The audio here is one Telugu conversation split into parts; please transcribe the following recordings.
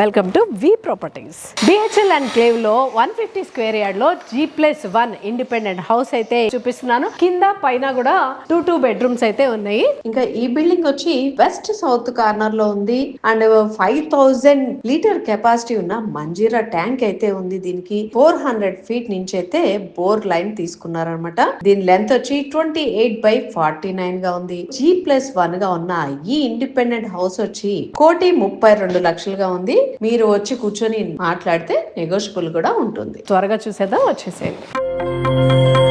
Welcome to V properties BHL and క్లేవ్లో one fifty square యార్డ్లో G plus one independent house అయితే చూపిస్తున్నాను. కింద పైన కూడా టూ టూ బెడ్రూమ్స్ అయితే ఉన్నాయి. ఇంకా ఈ బిల్డింగ్ వచ్చి వెస్ట్ సౌత్ కార్నర్లో ఉంది. And five thousand litre capacity ఉన్న మంజీరా ట్యాంక్ అయితే ఉంది. దీనికి ఫోర్ హండ్రెడ్ ఫీట్ నుంచి అయితే బోర్ లైన్ తీసుకున్నారనమాట దీని లెంత్ వచ్చి ట్వంటీ ఎయిట్ బై ఫార్టీ నైన్గా ఉంది. జీ ప్లస్ వన్గా ఉన్న ఈ ఇండిపెండెంట్ హౌస్ వచ్చి కోటి ముప్పై రెండు లక్షలుగా ఉంది. మీరు వచ్చి కూర్చొని మాట్లాడితే నెగోషియబుల్ కూడా ఉంటుంది. త్వరగా చూసేదా వచ్చేసేయండి.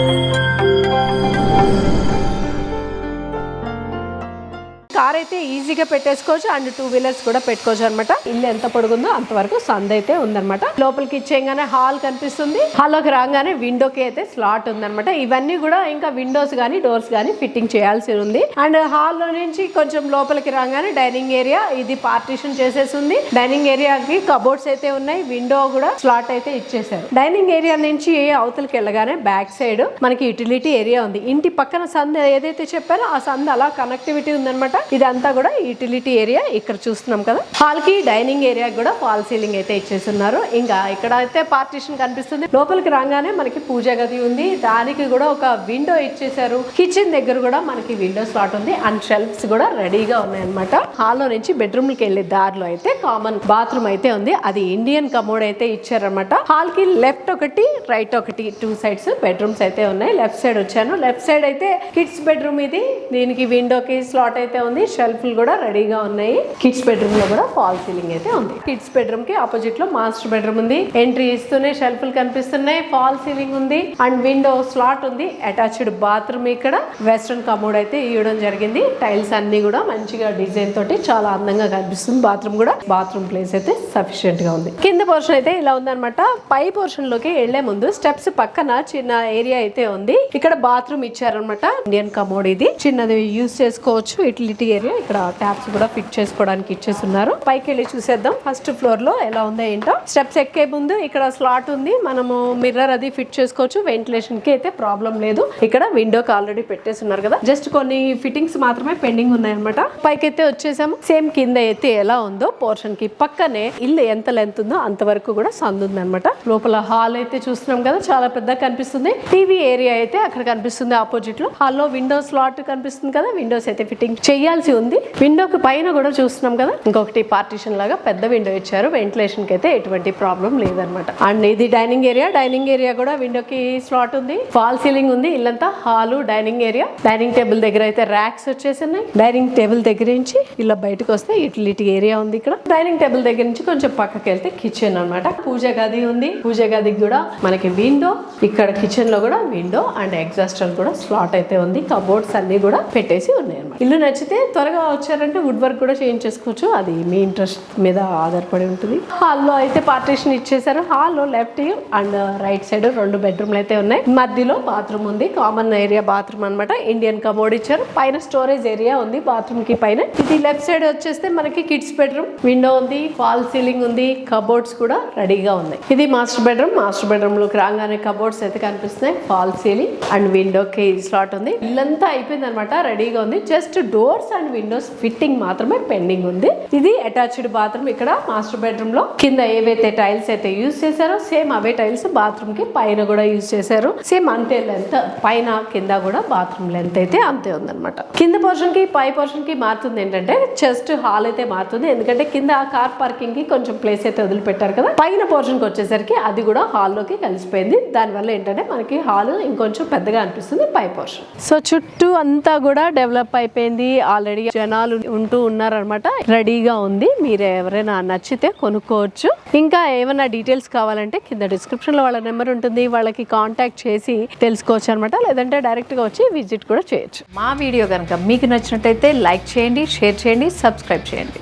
అయితే ఈజీగా పెట్టేసుకోవచ్చు అండ్ టూ వీలర్స్ కూడా పెట్టుకోవచ్చు అనమాట ఇల్లు ఎంత పొడుగుందో అంతవరకు సంద్ అయితే ఉందన్నమాట. లోపలికి ఇచ్చేయంగానే హాల్ కనిపిస్తుంది. హాల్లోకి రాగానే విండోకి అయితే స్లాట్ ఉందన్నమాట. ఇవన్నీ కూడా ఇంకా విండోస్ కానీ డోర్స్ కానీ ఫిట్టింగ్ చేయాల్సి ఉంది. అండ్ హాల్లో నుంచి కొంచెం లోపలికి రాగానే డైనింగ్ ఏరియా ఇది పార్టీషన్ చేసేసి ఉంది డైనింగ్ ఏరియాకి కబోర్డ్స్ అయితే ఉన్నాయి. విండో కూడా స్లాట్ అయితే ఇచ్చేసారు డైనింగ్ ఏరియా నుంచి అవతలకి వెళ్ళగానే బ్యాక్ సైడ్ మనకి యూటిలిటీ ఏరియా ఉంది. ఇంటి పక్కన సంద్ ఏదైతే చెప్పారో ఆ సంద్ అలా కనెక్టివిటీ ఉందన్నమాట. ఇదంతా కూడా యూటిలిటీ ఏరియా ఇక్కడ చూస్తున్నాం కదా. హాల్కి డైనింగ్ ఏరియా కూడా ఫాల్ సీలింగ్ అయితే ఇచ్చేస్తున్నారు. ఇంకా ఇక్కడ అయితే పార్టీషన్ కనిపిస్తుంది. లోపలికి రాగానే మనకి పూజ గది ఉంది. దానికి కూడా ఒక విండో ఇచ్చేసారు కిచెన్ దగ్గర కూడా మనకి విండో స్లాట్ ఉంది. అండ్ షెల్ఫ్స్ కూడా రెడీగా ఉన్నాయి అనమాట హాల్లో నుంచి బెడ్రూమ్కి వెళ్ళే దారిలో అయితే కామన్ బాత్రూమ్ అయితే ఉంది. అది ఇండియన్ కమోడ్ అయితే ఇచ్చారనమాట హాల్కి లెఫ్ట్ ఒకటి రైట్ ఒకటి టూ సైడ్స్ బెడ్రూమ్స్ అయితే ఉన్నాయి. లెఫ్ట్ సైడ్ వచ్చాను. లెఫ్ట్ సైడ్ అయితే కిడ్స్ బెడ్రూమ్ ఇది. దీనికి విండోకి స్లాట్ అయితే ఉంది. షెల్ఫ్లు కూడా రెడీగా ఉన్నాయి. కిడ్స్ బెడ్రూమ్లో కూడా ఫాల్ సీలింగ్ అయితే ఉంది. కిడ్స్ బెడ్రూమ్కి ఆపోజిట్లో మాస్టర్ బెడ్రూమ్ ఉంది. ఎంట్రీ ఇస్తూనే షెల్ఫ్లు కనిపిస్తున్నాయి. ఫాల్ సీలింగ్ ఉంది. అండ్ విండో స్లాట్ ఉంది. అటాచ్డ్ బాత్రూమ్ ఇక్కడ. వెస్ట్రన్ కమోడ్ అయితే ఇవ్వడం జరిగింది. టైల్స్ అన్ని కూడా మంచిగా డిజైన్ తోటి చాలా అందంగా కనిపిస్తుంది. బాత్రూమ్ కూడా బాత్రూమ్ ప్లేస్ అయితే సఫిషియెంట్గా ఉంది. కింద పోర్షన్ అయితే ఇలా ఉందన్నమాట. పై పోర్షన్లోకి వెళ్ళే ముందు స్టెప్స్ పక్కన చిన్న ఏరియా అయితే ఉంది. ఇక్కడ బాత్రూమ్ ఇచ్చారనమాట ఇండియన్ కమోడ్ ఇది. చిన్నది యూస్ చేసుకోవచ్చు. యూటిలిటీ ఏరియా ఇక్కడ ట్యాప్స్ కూడా ఫిట్ చేసుకోవడానికి ఇచ్చేస్తున్నారు. పైకి వెళ్ళి చూసేద్దాం. ఫస్ట్ ఫ్లోర్లో ఎలా ఉందో ఏంటో. స్టెప్స్ ఎక్కే ముందు ఇక్కడ స్లాట్ ఉంది. మనము మిర్రర్ అది ఫిట్ చేసుకోవచ్చు. వెంటిలేషన్కి అయితే ప్రాబ్లం లేదు. ఇక్కడ విండోకి ఆల్రెడీ పెట్టేస్తున్నారు కదా. జస్ట్ కొన్ని ఫిట్టింగ్స్ మాత్రమే పెండింగ్ ఉన్నాయన్నమాట. పైకి అయితే వచ్చేసాము. సేమ్ కింద అయితే ఎలా ఉందో. పోర్షన్కి పక్కనే ఇల్లు ఎంత లెంత్ ఉందో అంతవరకు కూడా సందు ఉందన్నమాట. లోపల హాల్ అయితే చూస్తున్నాం కదా. చాలా పెద్దగా కనిపిస్తుంది. టీవీ ఏరియా అయితే అక్కడ కనిపిస్తుంది ఆపోజిట్లో. హాల్లో విండో స్లాట్ కనిపిస్తుంది కదా. విండోస్ అయితే ఫిట్టింగ్ చేయాల్సి ఉంది. విండోకి పైన కూడా చూస్తున్నాం కదా? ఇంకొకటి పార్టీషన్ లాగా పెద్ద విండో ఇచ్చారు. వెంటిలేషన్కి అయితే ఎటువంటి ప్రాబ్లం లేదనమాట అండ్ ఇది డైనింగ్ ఏరియా డైనింగ్ ఏరియా కూడా విండోకి స్లాట్ ఉంది. ఫాల్ సీలింగ్ ఉంది. ఇల్లంతా hall dining area dining table దగ్గర అయితే ర్యాక్స్ వచ్చేసినాయి. డైనింగ్ టేబుల్ దగ్గర నుంచి ఇలా బయటకు వస్తే యూటిలిటీ ఏరియా ఉంది ఇక్కడ. డైనింగ్ టేబుల్ దగ్గర నుంచి కొంచెం పక్కకి వెళ్తే కిచెన్ అన్నమాట. పూజ గది ఉంది. పూజ గదికి కూడా మనకి విండో ఇక్కడ కిచెన్లో కూడా విండో అండ్ ఎగ్జాస్టర్ కూడా స్లాట్ అయితే ఉంది. కబోర్డ్స్ అన్ని కూడా పెట్టేసి ఉన్నాయి అనమాట ఇల్లు నచ్చితే త్వరగా వచ్చారంటే వుడ్ వర్క్ కూడా చేయించేసుకోవచ్చు. అది మీ ఇంట్రెస్ట్ మీద ఆధారపడి ఉంటుంది. హాల్లో అయితే పార్టీషన్ ఇచ్చేసారు హాల్లో లెఫ్ట్ అండ్ రైట్ సైడ్ రెండు బెడ్రూమ్లు అయితే ఉన్నాయి. మధ్యలో బాత్రూమ్ ఉంది. కామన్ ఏరియా బాత్రూమ్ అన్నమాట. ఇండియన్ కమోడ్ ఇచ్చారు. పైన స్టోరేజ్ ఏరియా ఉంది బాత్రూమ్కి పైన. ఇది లెఫ్ట్ సైడ్ వచ్చేస్తే మనకి కిడ్స్ బెడ్రూమ్ విండో ఉంది. ఫాల్ సీలింగ్ ఉంది. కబోర్డ్స్ కూడా రెడీగా ఉన్నాయి. ఇది మాస్టర్ బెడ్రూమ్ మాస్టర్ బెడ్రూమ్లోకి రాగానే కబోర్డ్స్ అయితే కనిపిస్తున్నాయి. ఫాల్ సీలింగ్ అండ్ విండోకి స్లాట్ ఉంది. ఇల్లంతా అయిపోయింది అనమాట రెడీగా ఉంది. Just doors and windows fitting మాత్రమే పెండింగ్ ఉంది. ఇది అటాచ్డ్ బాత్రూమ్ ఇక్కడ మాస్టర్ బెడ్రూమ్లో. కింద ఏవైతే టైల్స్ అయితే యూజ్ చేశారో సేమ్ అవే టైల్స్ బాత్రూమ్కి పైన కూడా యూజ్ చేశారు. సేమ్ అంతే లెంత్ పైన కింద కూడా బాత్రూమ్ లెంత్ అయితే అంతే ఉందన్నమాట. కింద పోర్షన్కి పై పోర్షన్కి మారుతుంది ఏంటంటే జస్ట్ హాల్ అయితే మారుతుంది. ఎందుకంటే కింద కార్ పార్కింగ్కి కొంచెం ప్లేస్ అయితే వదిలిపెట్టారు కదా. పైన పోర్షన్కి వచ్చేసరికి అది కూడా హాల్లోకి కలిసిపోయింది. దానివల్ల ఏంటంటే మనకి హాల్ ఇంకొంచెం పెద్దగా అనిపిస్తుంది పై పోర్షన్. సో చుట్టూ అంతా కూడా డెవలప్ అయిపోయింది. ఆల్రెడీ జనాలు ఉంటూ ఉన్నారనమాట. రెడీగా ఉంది. మీరు ఎవరైనా నచ్చితే కొనుక్కోవచ్చు. ఇంకా ఏమైనా డీటెయిల్స్ కావాలంటే కింద డిస్క్రిప్షన్లో వాళ్ళ నెంబర్ ఉంటుంది. వాళ్ళకి కాంటాక్ట్ చేసి తెలుసుకోవచ్చు అనమాట. లేదంటే డైరెక్ట్గా వచ్చి విజిట్ కూడా చేయొచ్చు. మా వీడియో కనుక మీకు నచ్చినట్టయితే లైక్ చేయండి షేర్ చేయండి సబ్స్క్రైబ్ చేయండి.